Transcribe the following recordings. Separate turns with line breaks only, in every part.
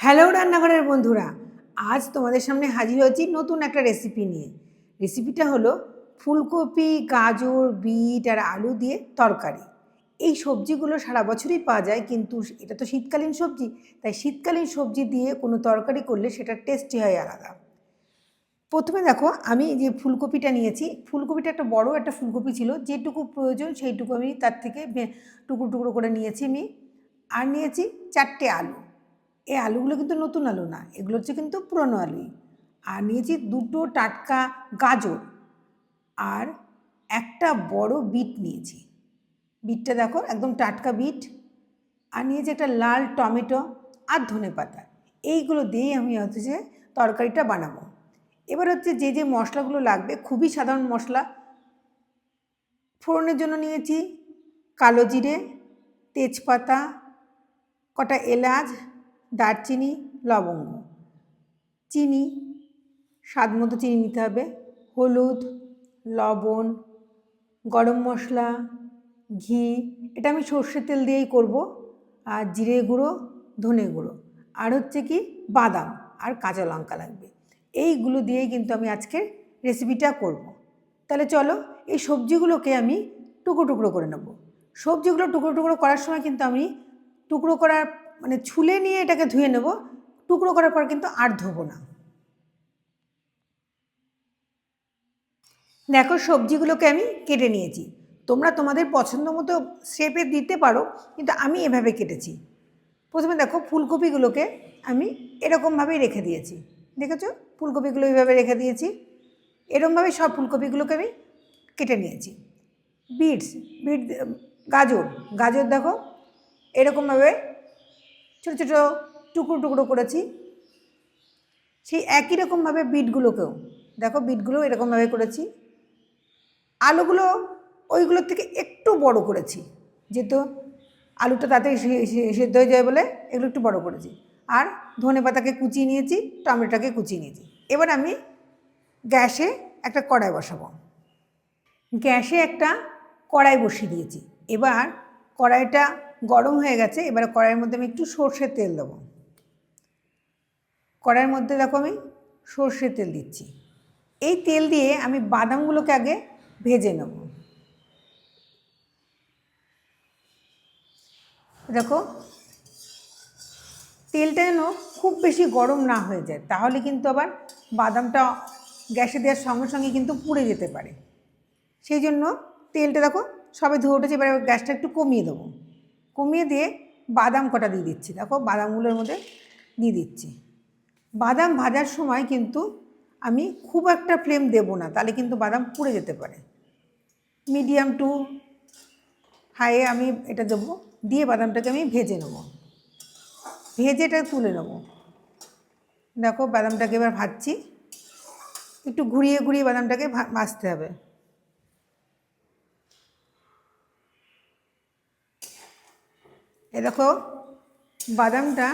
Hello রান্নাঘরের বন্ধুরা। আজ তোমাদের সামনে হাজির হয়েছি নতুন একটা রেসিপি নিয়ে। রেসিপিটা হলো ফুলকপি, গাজর, বিট আর আলু দিয়ে তরকারি। এই সবজিগুলো সারা বছরই পাওয়া যায়, কিন্তু এটা তো শীতকালীন সবজি, তাই শীতকালীন সবজি দিয়ে কোনো তরকারি করলে সেটা টেস্টি হয় আলাদা। প্রথমে দেখো, আমি যে ফুলকপিটা নিয়েছি, ফুলকপিটা একটা বড় একটা ফুলকপি ছিল, যেটুকু প্রয়োজন সেইটুকু আমি তার থেকে টুকরো টুকরো করে নিয়েছি আমি। আর নিয়েছি চারটে আলু। এই আলুগুলো কিন্তু নতুন আলু না, এগুলো হচ্ছে কিন্তু পুরনো আলুই আর নিয়েছি দুটো টাটকা গাজর। আর একটা বড় বিট নিয়েছি। বিটটা দেখো, একদম টাটকা বিট। আর নিয়েছি একটা লাল টমেটো আর ধনে পাতা। এইগুলো দিয়েই আমি হচ্ছে তরকারিটা বানাবো। এবার হচ্ছে যে যে মশলাগুলো লাগবে, খুবই সাধারণ মশলা। ফোড়নের জন্য নিয়েছি কালো জিরে, তেজপাতা, কটা এলাচ দারচিনি, লবঙ্গ। চিনি, স্বাদ মতো চিনি নিতে হবে। হলুদ, লবণ, গরম মশলা, ঘি। এটা আমি সর্ষের তেল দিয়েই করব। আর জিরে গুঁড়ো, ধনে গুঁড়ো। আর হচ্ছে কি বাদাম আর কাঁচা লঙ্কা লাগবে। এইগুলো দিয়েই কিন্তু আমি আজকের রেসিপিটা করব। তাহলে চলো এই সবজিগুলোকে আমি টুকরো টুকরো করে নেব। সবজিগুলো টুকরো টুকরো করার সময় কিন্তু আমি টুকরো করার মানে ছুলে নিয়ে এটাকে ধুয়ে নেব। টুকরো করার পর কিন্তু আর ধোবো না। দেখো সবজিগুলোকে আমি কেটে নিয়েছি। তোমরা তোমাদের পছন্দ মতো শেপে দিতে পারো, কিন্তু আমি এভাবে কেটেছি। প্রথমে দেখো ফুলকপিগুলোকে আমি এরকমভাবেই রেখে দিয়েছি। দেখেছ? ফুলকপিগুলো এইভাবে রেখে দিয়েছি। এরকমভাবে সব ফুলকপিগুলোকে আমি কেটে নিয়েছি। বিটস, বিট, গাজর গাজর দেখো, এরকমভাবে ছোটো ছোটো টুকরো টুকরো করেছি। সেই একই রকমভাবে বিটগুলোকেও, দেখো বিটগুলো এরকমভাবে করেছি। আলুগুলো ওইগুলোর থেকে একটু বড় করেছি, যেহেতু আলুটা সে- সেদ্ধ হয়ে যায় বলে এগুলো একটু বড় করেছি। আর ধনে পাতাকে কুচিয়ে নিয়েছি, টমেটোটাকে কুচিয়ে নিয়েছি। এবার আমি গ্যাসে একটা কড়াই বসাবো। গ্যাসে একটা কড়াই বসিয়ে দিয়েছি। এবার কড়াইটা গরম হয়ে গেছে, এবার কড়াইয়ের মধ্যে আমি একটু সর্ষের তেল দেবো। কড়াইয়ের মধ্যে দেখো আমি সর্ষের তেল দিচ্ছি। এই তেল দিয়ে আমি বাদামগুলোকে আগে ভেজে নেব। দেখো, তেলটা যেন খুব বেশি গরম না হয়ে যায়, তাহলে কিন্তু আবার বাদামটা গ্যাসে দেওয়ার সঙ্গে সঙ্গে কিন্তু পুড়ে যেতে পারে। সেই জন্য তেলটা দেখো সবে ধুয়ে উঠেছে, এবার গ্যাসটা একটু কমিয়ে দেবো। কমিয়ে দিয়ে বাদাম কটা দিয়ে দিচ্ছি। দেখো বাদামগুলোর মধ্যে দিয়ে দিচ্ছি। বাদাম ভাজার সময় কিন্তু আমি খুব একটা ফ্লেম দেব না, তাহলে কিন্তু বাদাম পুড়ে যেতে পারে। মিডিয়াম টু হাইয়ে আমি এটা দেবো, দিয়ে বাদামটাকে আমি ভেজে নেব। ভেজে এটা তুলে নেব। দেখো বাদামটাকে এবার ভাজছি। একটু ঘুরিয়ে ঘুরিয়ে বাদামটাকে ভাজতে হবে। এ দেখো, বাদামটা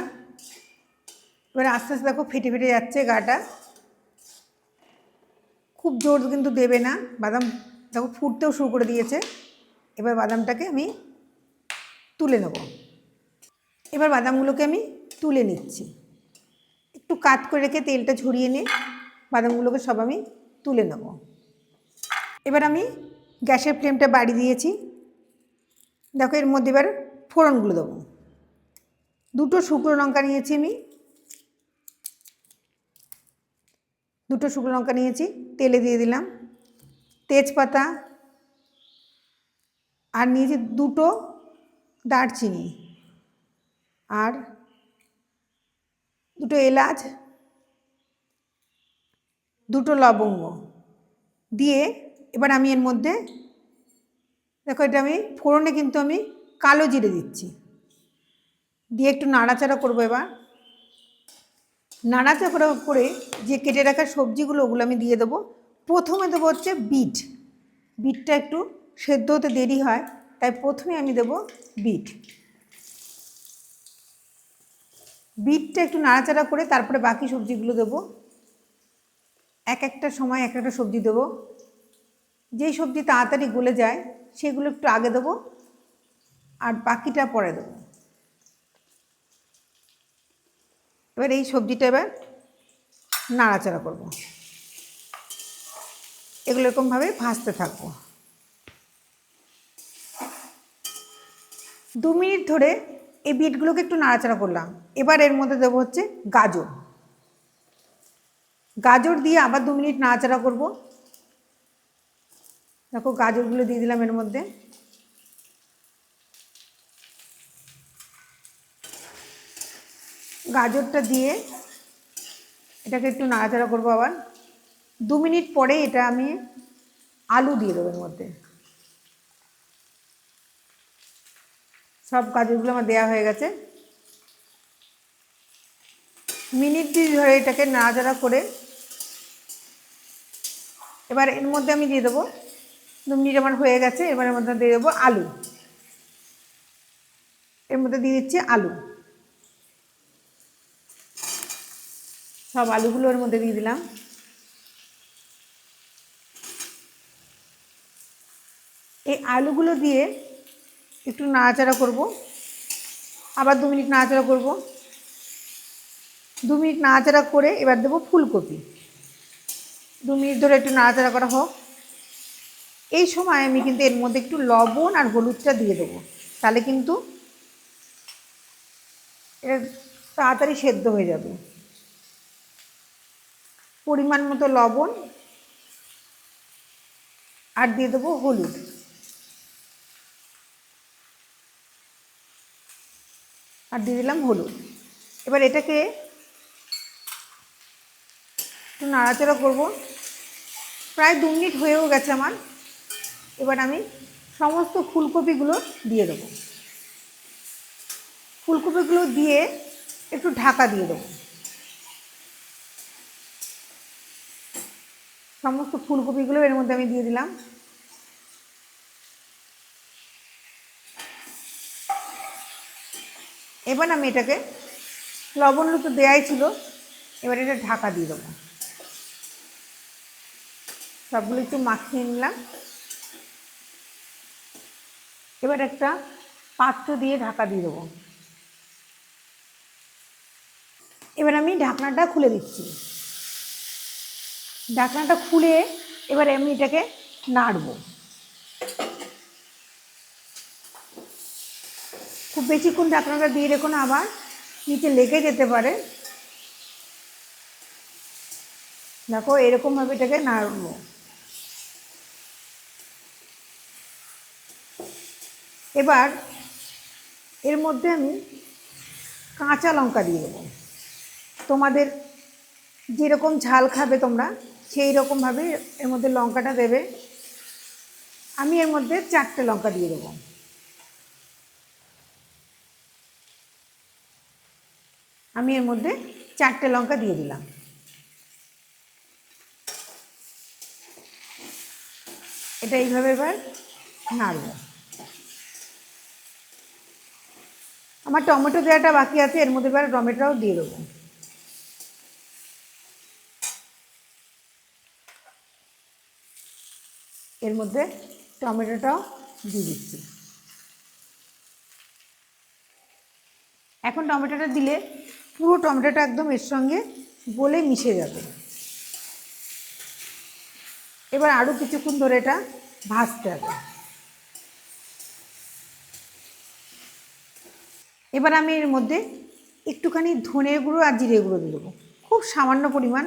এবার আস্তে আস্তে দেখো ফেটে ফেটে যাচ্ছে গাটা। খুব জোর কিন্তু দেবে না। বাদাম দেখো ফুটতেও শুরু করে দিয়েছে। এবার বাদামটাকে আমি তুলে নেব। এবার বাদামগুলোকে আমি তুলে নিচ্ছি। একটু কাত করে রেখে তেলটা ঝরিয়ে নিয়ে বাদামগুলোকে সব আমি তুলে নেব। এবার আমি গ্যাসের ফ্লেমটা বাড়িয়ে দিয়েছি। দেখো এর মধ্যে এবার ফোড়নগুলো দেবো। দুটো শুকনো লঙ্কা নিয়েছি আমি। দুটো শুকনো লঙ্কা নিয়েছি, তেলে দিয়ে দিলাম। তেজপাতা, আর নিয়েছি দুটো দারচিনি। আর দুটো এলাচ, দুটো লবঙ্গ। দিয়ে এবার আমি এর মধ্যে, দেখো এটা আমি ফোড়নে কিন্তু আমি কালো জিরে দিচ্ছি। দিয়ে একটু নাড়াচাড়া করব এবার। নাড়াচাড়া করে যে কেটে রাখা সবজিগুলো, ওগুলো আমি দিয়ে দেবো। প্রথমে দেবো হচ্ছে বিট। বিটটা একটু সেদ্ধ হতে দেরি হয়, তাই প্রথমে আমি দেবো বিট। বিটটা একটু নাড়াচাড়া করে তারপরে বাকি সবজিগুলো দেবো। এক একটা সময় এক একটা সবজি দেবো। যেই সবজি তাড়াতাড়ি গলে যায়, সেগুলো একটু আগে দেবো। আর বাকিটা পরে দেবো। এবার এই সবজিটা এবার নাড়াচাড়া করব। এগুলো এরকমভাবে ভাজতে থাকব। দু মিনিট ধরে এই বিটগুলোকে একটু নাড়াচাড়া করলাম। এবার এর মধ্যে দেবো হচ্ছে গাজর। গাজর দিয়ে আবার দু মিনিট নাড়াচাড়া করব। দেখো গাজরগুলো দিয়ে দিলাম এর মধ্যে। গাজরটা দিয়ে এটাকে একটু নাড়াচাড়া করব আবার। দু মিনিট পরে এটা আমি আলু দিয়ে দেবো এর মধ্যে। সব গাজরগুলো আমার দেওয়া হয়ে গেছে। মিনিট দুই ধরে এটাকে নাড়াচাড়া করে এবার এর মধ্যে আমি দিয়ে দেবো। দু মিনিট আমার হয়ে গেছে, এবার এর মধ্যে দিয়ে দেবো আলু। এর মধ্যে দিয়ে দিচ্ছি আলু। সব আলুগুলো এর মধ্যে দিয়ে দিলাম। এই আলুগুলো দিয়ে একটু নাড়াচাড়া করব। আবার দু মিনিট নাড়াচাড়া করব। দু মিনিট নাড়াচাড়া করে এবার দেবো ফুলকপি। দু মিনিট ধরে একটু নাড়াচাড়া করা হোক। এই সময় আমি কিন্তু এর মধ্যে একটু লবণ আর হলুদটা দিয়ে দেবো। তাহলে কিন্তু এটা তাড়াতাড়ি সেদ্ধ হয়ে যাবে। পরিমাণ মতো লবণ আর দিয়ে দেবো হলুদ। আর দিয়ে দিলাম হলুদ। এবার এটাকে একটু নাড়াচাড়া করব। প্রায় দু মিনিট হয়েও গেছে আমার। এবার আমি সমস্ত ফুলকপিগুলো দিয়ে দেবো। ফুলকপিগুলো দিয়ে একটু ঢাকা দিয়ে দেবো। সমস্ত ফুলকপিগুলো এর মধ্যে আমি দিয়ে দিলাম। এবার আমি এটাকে লবণ তো দেয়াই ছিল, এবার এটা ঢাকা দিয়ে দেবো। সবগুলো একটু মাখিয়ে নিলাম। এবার একটা পাত্র দিয়ে ঢাকা দিয়ে দেবো। এবার আমি ঢাকনাটা খুলে দিচ্ছি। ঢাকনাটা খুলে এবার আমি এটাকে নাড়বো। খুব বেশিক্ষণ ঢাকনাটা দিয়ে রেখো না, আবার নিচে লেগে যেতে পারে। দেখো, এরকমভাবে এটাকে নাড়বো। এবার এর মধ্যে আমি কাঁচা লঙ্কা দিয়ে দেবো। তোমাদের যেরকম ঝাল খাবে তোমরা সেই রকমভাবে এর মধ্যে লঙ্কাটা দেবে। আমি এর মধ্যে চারটে লঙ্কা দিয়ে দেবো। আমি এর মধ্যে চারটে লঙ্কা দিয়ে দিলাম। এটা এইভাবে এবার নাড়ব। আমার টমেটো দেওয়াটা বাকি আছে, এর মধ্যে এবার টমেটোটাও দিয়ে দেবো। এর মধ্যে টমেটোটাও দিয়ে দিচ্ছি। এখন টমেটোটা দিলে পুরো টমেটোটা একদম এর সঙ্গে গলে মিশে যাবে। এবার আরও কিছুক্ষণ ধরে এটা ভাজতে হবে। এবার আমি এর মধ্যে একটুখানি ধনের গুঁড়ো আর জিরে গুঁড়ো দিয়ে দেবো। খুব সামান্য পরিমাণ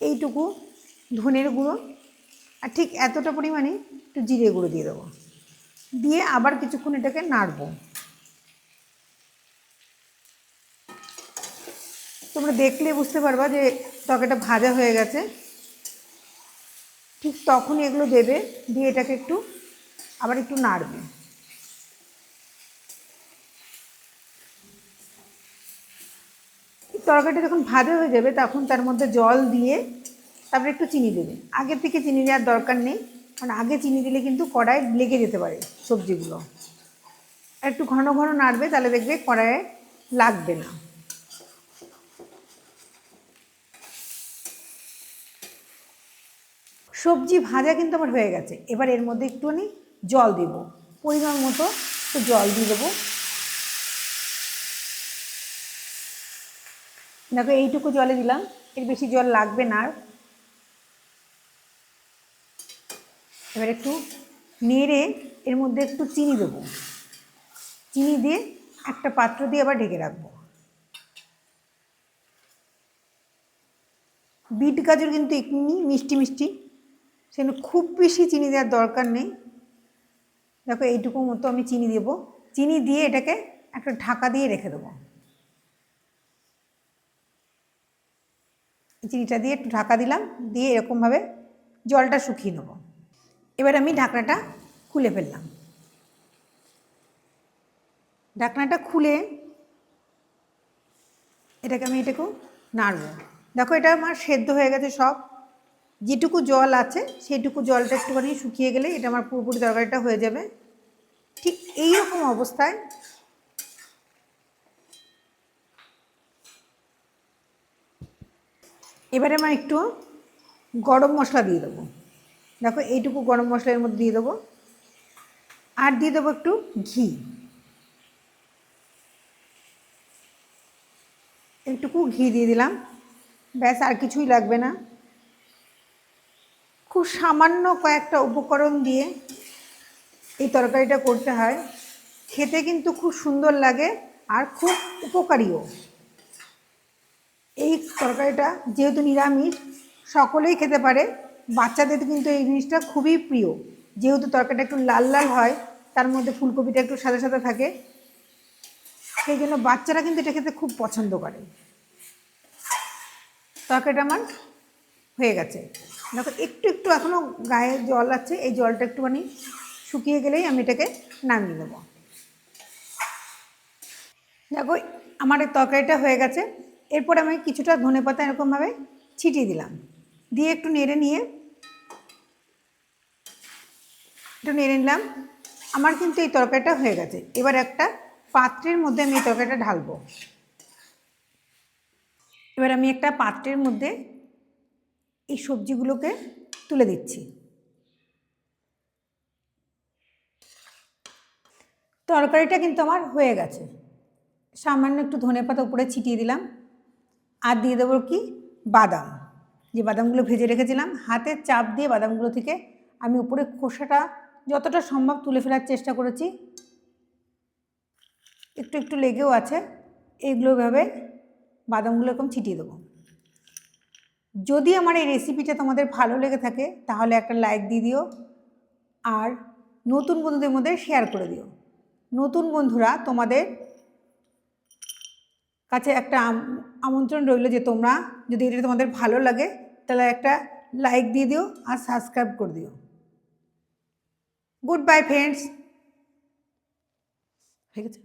এইটুকু ধনের গুঁড়ো আর ঠিক এতটা পরিমাণে একটু জিরে গুঁড়ো দিয়ে দেবো। দিয়ে আবার কিছুক্ষণ এটাকে নাড়বো। তোমরা দেখলে বুঝতে পারবা যে তরকারিটা ভাজা হয়ে গেছে। ঠিক তখনই এগুলো দেবে, দিয়ে এটাকে একটু আবার একটু নাড়বে। তরকারিটা যখন ভাজা হয়ে যাবে, তখন তার মধ্যে জল দিয়ে তারপরে একটু চিনি দেবেন আগের থেকে চিনি দেওয়ার দরকার নেই, কারণ আগে চিনি দিলে কিন্তু কড়াই লেগে যেতে পারে সবজিগুলো। একটু ঘন ঘন নাড়বে, তাহলে দেখবে কড়াইয়ে লাগবে না। সবজি ভাজা কিন্তু আমার হয়ে গেছে। এবার এর মধ্যে একটুখানি জল দেব। পরিমাণ মতো একটু জল দিয়ে দেবো। দেখো এইটুকু জলে দিলাম। এর বেশি জল লাগবে না আর। এবার একটু নেড়ে এর মধ্যে একটু চিনি দেবো। চিনি দিয়ে একটা পাত্র দিয়ে আবার ঢেকে রাখব। বিট গাজর কিন্তু এমনি মিষ্টি মিষ্টি। সেখানে খুব বেশি চিনি দেওয়ার দরকার নেই। দেখো এইটুকু মতো আমি চিনি দেবো। চিনি দিয়ে এটাকে একটা ঢাকা দিয়ে রেখে দেবো। চিনিটা দিয়ে একটু ঢাকা দিলাম। দিয়ে এরকমভাবে জলটা শুকিয়ে নেব। এবার আমি ঢাকনাটা খুলে ফেললাম। ঢাকনাটা খুলে এটাকে আমি এটাকেও নাড়বো। দেখো এটা আমার সেদ্ধ হয়ে গেছে সব। যেটুকু জল আছে সেইটুকু জলটা একটুখানি শুকিয়ে গেলে এটা আমার পুরোপুরি তরকারিটা হয়ে যাবে। ঠিক এই রকম অবস্থায় এবারে আমার একটু গরম মশলা দিয়ে দেবো। দেখো এইটুকু গরম মশলা এর মধ্যে দিয়ে দেবো। আর দিয়ে দেবো একটু ঘি। একটুকু ঘি দিয়ে দিলাম। ব্যাস, আর কিছুই লাগবে না। খুব সামান্য কয়েকটা উপকরণ দিয়ে এই তরকারিটা করতে হয়। খেতে কিন্তু খুব সুন্দর লাগে আর খুব উপকারীও। এই তরকারিটা যেহেতু নিরামিষ, সকলেই খেতে পারে। বাচ্চাদের কিন্তু এই জিনিসটা খুবই প্রিয়। যেহেতু তরকারিটা একটু লাল লাল হয়, তার মধ্যে ফুলকপিটা একটু সাদা সাদা থাকে। সেই জন্য বাচ্চারা কিন্তু এটা খেতে খুব পছন্দ করে। তরকারিটা আমার হয়ে গেছে। দেখো, একটু একটু এখনও গায়ে জল আছে, এই জলটা একটুখানি শুকিয়ে গেলেই আমি এটাকে নামিয়ে নেব। দেখো, আমার এই তরকারিটা হয়ে গেছে। এরপর আমি কিছুটা ধনে পাতা এরকমভাবে ছিটিয়ে দিলাম। দিয়ে একটু নেড়ে নিয়ে, একটু নেড়ে নিলাম। আমার কিন্তু এই তরকারিটা হয়ে গেছে। এবার একটা পাত্রের মধ্যে আমি এই তরকারিটা ঢালবো। এবার আমি একটা পাত্রের মধ্যে এই সবজিগুলোকে তুলে দিচ্ছি। তরকারিটা কিন্তু আমার হয়ে গেছে। সামান্য একটু ধনে পাতা উপরে ছিটিয়ে দিলাম। আর দিয়ে দেবো কি? বাদাম। যে বাদামগুলো ভেজে রেখেছিলাম হাতের চাপ দিয়ে বাদামগুলো থেকে আমি উপরে খোসাটা যতটা সম্ভব তুলে ফেলার চেষ্টা করেছি। একটু একটু লেগেও আছে, এইগুলো ভাবে বাদামগুলো এরকম ছিটিয়ে দেবো। যদি আমার এই রেসিপিটা তোমাদের ভালো লেগে থাকে, তাহলে একটা লাইক দিয়ে দিও আর নতুন বন্ধুদের মধ্যে শেয়ার করে দিও। নতুন বন্ধুরা তোমাদের কাছে একটা আম- আমন্ত্রণ রইল যে তোমরা, যদি এটা তোমাদের ভালো লাগে তাহলে একটা লাইক দিয়ে দিও আর সাবস্ক্রাইব করে দিও। গুড বাই ফ্রেন্ডস ঠিক আছে